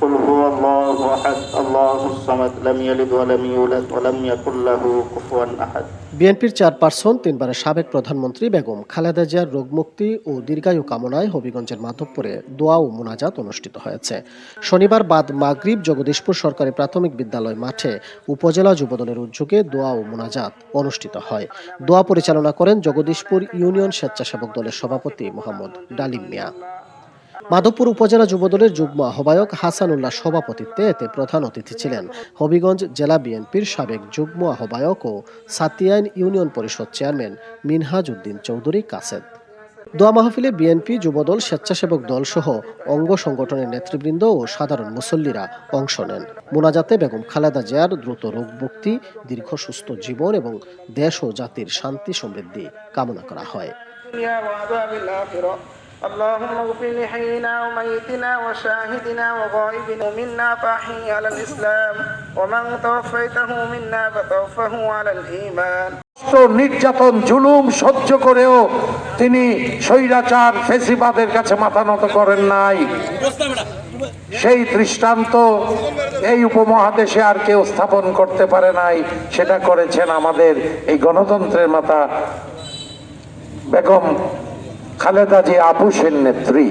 قل هو الله أحد الله الصمد لم يلد ولم يولد ولم يكن له كفوا أحد বিএনপির চেয়ারপারসন তিনবারের সাবেক প্রধানমন্ত্রী বেগম খালেদা জিয়ার রোগমুক্তি ও দীর্ঘায়ু কামনায় হবিগঞ্জের মাধবপুরে দোয়া ও মোনাজাত অনুষ্ঠিত হয়েছে শনিবার বাদ মাগরিব জগদীশপুর সরকারি প্রাথমিক বিদ্যালয় মাঠে উপজেলা যুবদলের উদ্যোগে দোয়া ও মোনাজাত অনুষ্ঠিত হয় দোয়া পরিচালনা করেন জগদীশপুর ইউনিয়ন স্বেচ্ছাসেবক দলের সভাপতি মোহাম্মদ ডালিম মিয়া মাধবপুর উপজেলা যুবদলের যুগ্ম আহ্বায়ক হাসানুল্লাহ সভাপতিত্বে এতে প্রধান অতিথি ছিলেন হবিগঞ্জ জেলা বিএনপির সাবেক যুগ্ম আহ্বায়ক ও সাতিয়াইন ইউনিয়ন পরিষদ চেয়ারম্যান মিনহাজ উদ্দিন চৌধুরী কাসেদ দোয়া মাহফিলে বিএনপি যুবদল স্বেচ্ছাসেবক দল সহ অঙ্গ সংগঠনের নেতৃবৃন্দ ও সাধারণ মুসল্লিরা অংশ নেন। মোনাজাতে বেগম খালেদা জিয়ার দ্রুত রোগ মুক্তি, দীর্ঘ সুস্থ জীবন এবং দেশ ও জাতির শান্তি সমৃদ্ধি কামনা করা হয়। اللهم اغفر لحينا وميتنا وشاهدنا وغائبنا منا فأحيي على الإسلام ومن توفيته منا فتوفه على الإيمان কষ্ট, নির্যাতন জুলুম সহ্য করেও তিনি স্বৈরাচার ফেসিবাদের কাছে মাথা নত করেন নাই সেই দৃষ্টান্ত এই উপমহাদেশে আর কেউ স্থাপন করতে পারে নাই সেটা করেছেন আমাদের এই গণতন্ত্রের মাতা বেগম খালেদা জি আপুসের নেত্রী।